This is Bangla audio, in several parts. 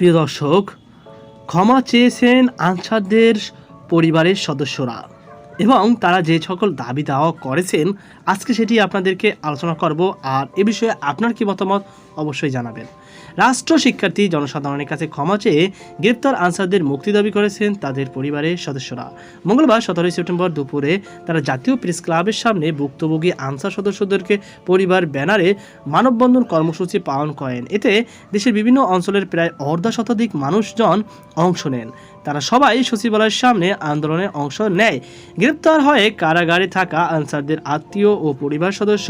প্রিয় দর্শক ক্ষমা চেয়েছেন আনসারদের পরিবারের সদস্যরা। এবং তারা যে সকল দাবি দাওয়া করেছেন, আজকে সেটি আপনাদেরকে আলোচনা করব। আর এ বিষয়ে আপনার কি মতামত অবশ্যই জানাবেন। রাষ্ট্র শিক্ষার্থী জনসাধারণের কাছে ক্ষমা চেয়ে গ্রেপ্তার আনসারদের মুক্তি দাবি করেছেন তাদের পরিবারের সদস্যরা। মঙ্গলবার সতেরোই সেপ্টেম্বর দুপুরে তারা জাতীয় প্রেস ক্লাবের সামনে ভুক্তভোগী আনসার সদস্যদেরকে পরিবার ব্যানারে মানববন্ধন কর্মসূচি পালন করেন। এতে দেশের বিভিন্ন অঞ্চলের প্রায় অর্ধ শতাধিক মানুষজন অংশ নেন। তারা সবাই সচিবালয়ের সামনে আন্দোলনে অংশ নেয়। গ্রেপ্তার হয়ে কারাগারে থাকা আনসারদের আত্মীয় ও পরিবার সদস্য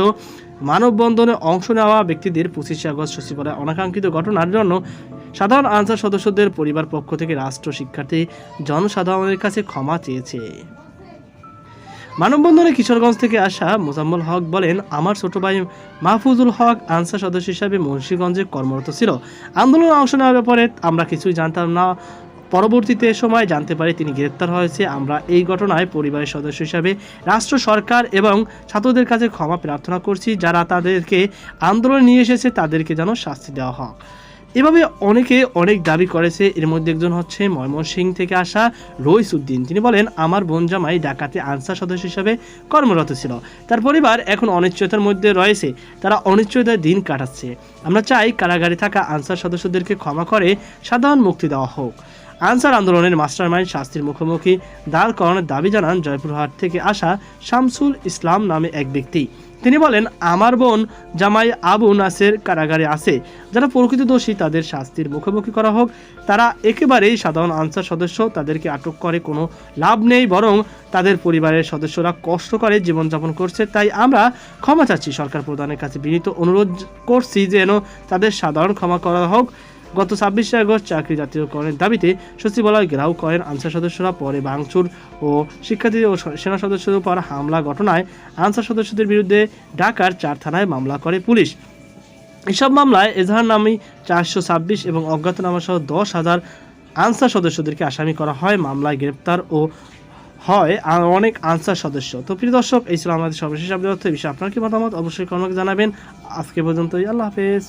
মানববন্ধনে অংশ নেওয়া ব্যক্তিদের পঁচিশে আগস্ট সচিবালয় অনাকাঙ্ক্ষিত ঘটনার জন্য সাধারণ আনসার সদস্যদের পরিবার পক্ষ থেকে রাষ্ট্র শিক্ষার্থী জনসাধারণের কাছে ক্ষমা চেয়েছে। মানববন্ধনে কিশোরগঞ্জ থেকে আসা মোজাম্মল হক বলেন, আমার ছোট ভাই মাহফুজুল হক আনসার সদস্য হিসাবে মুন্সীগঞ্জে কর্মরত ছিল। আন্দোলনে অংশ নেওয়ার ব্যাপারে আমরা কিছুই জানতাম না। পরবর্তীতে এ সময় জানতে পারি তিনি গ্রেপ্তার হয়েছে। আমরা এই ঘটনায় পরিবারের সদস্য হিসাবে রাষ্ট্র, সরকার এবং ছাত্রদের কাছে ক্ষমা প্রার্থনা করছি। যারা তাদেরকে আন্দোলনে নিয়ে এসেছে, তাদেরকে যেন শাস্তি দেওয়া হোক। এভাবে অনেকে অনেক দাবি করেছে। এর মধ্যে একজন হচ্ছে ময়মনসিংহ থেকে আসা রইস উদ্দিন। তিনি বলেন, আমার বোন জামাই ডাকাতে আনসার সদস্য হিসাবে কর্মরত ছিল। তার পরিবার এখন অনিশ্চয়তার মধ্যে রয়েছে। তারা অনিশ্চয়তার দিন কাটাচ্ছে। আমরা চাই কারাগারে থাকা আনসার সদস্যদেরকে ক্ষমা করে সাধারণ মুক্তি দেওয়া হোক। আনসার আন্দোলনের মাস্টারমাইন্ড শাস্তির মুখোমুখি দাঁড় করানোর দাবি জানান জয়পুরহাট থেকে আসা শামসুল ইসলাম নামে এক ব্যক্তি। তিনি বলেন, আমার বোন জামাই আবু নাসের কারাগারে আছে। যারা প্রকৃত দোষী, তাদের শাস্তির মুখোমুখি করা হোক। তারা একেবারেই সাধারণ আনসার সদস্য। তাদেরকে আটক করে কোনো লাভ নেই, বরং তাদের পরিবারের সদস্যরা কষ্ট করে জীবনযাপন করছে। তাই আমরা ক্ষমা চাচ্ছি। সরকার প্রধানের কাছে বিনীত অনুরোধ করছি যেন তাদের সাধারণ ক্ষমা করা হোক। গত ছাব্বিশে আগস্ট চাকরি জাতীয়করণের দাবিতে সচিবালয় ঘেরাও করেন আনসার সদস্যরা পরে ভাঙচুর ও শিক্ষার্থী ও সেনা সদস্যদের উপর হামলা ঘটনায় আনসার সদস্যদের বিরুদ্ধে ঢাকার চার থানায় মামলা করে পুলিশ। এসব মামলায় এজাহার নামে চারশো ছাব্বিশ এবং অজ্ঞাতনামা সহ দশ হাজার আনসার সদস্যদেরকে আসামি করা হয়। মামলায় গ্রেপ্তার ও হয় অনেক আনসার সদস্য। তো প্রিয় দর্শক, এই ছিল আমাদের সর্বশেষ আপনার কি মতামত? অবশ্যই কর্মকে জানাবেন। আজকে পর্যন্তই। আল্লাহ হাফেজ।